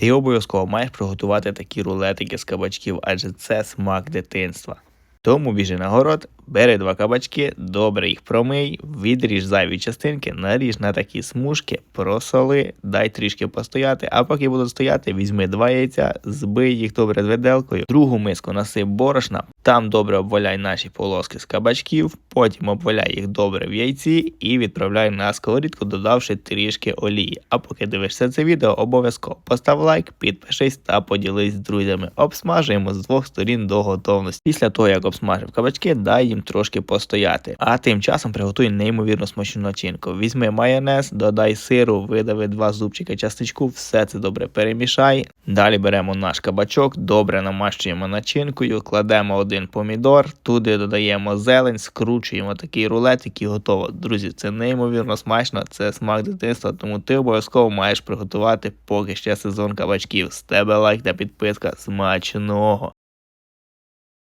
Ти обов'язково маєш приготувати такі рулетики з кабачків, адже це смак дитинства. Тому біжи на город, бери два кабачки, добре їх промий, відріж зайві частинки, наріж на такі смужки, просоли, дай трішки постояти, а поки будуть стояти, візьми два яйця, збий їх добре виделкою, другу миску насип борошна, там добре обваляй наші полоски з кабачків, потім обваляй їх добре в яйці і відправляй на сковорідку, додавши трішки олії. А поки дивишся це відео, обов'язково постав лайк, підпишись та поділись з друзями. Обсмажуємо з двох сторін до готовності. Після того, як обсмажив кабачки, дай їм трошки постояти. А тим часом приготуй неймовірно смачну начинку. Візьми майонез, додай сиру, видави два зубчика частичку, все це добре перемішай. Далі беремо наш кабачок, добре намащуємо начинкою, кладемо один помідор, туди додаємо зелень, скручуємо такий рулетик і готово. Друзі, це неймовірно смачно, це смак дитинства, тому ти обов'язково маєш приготувати поки ще сезон кабачків. З тебе лайк та підписка. Смачного!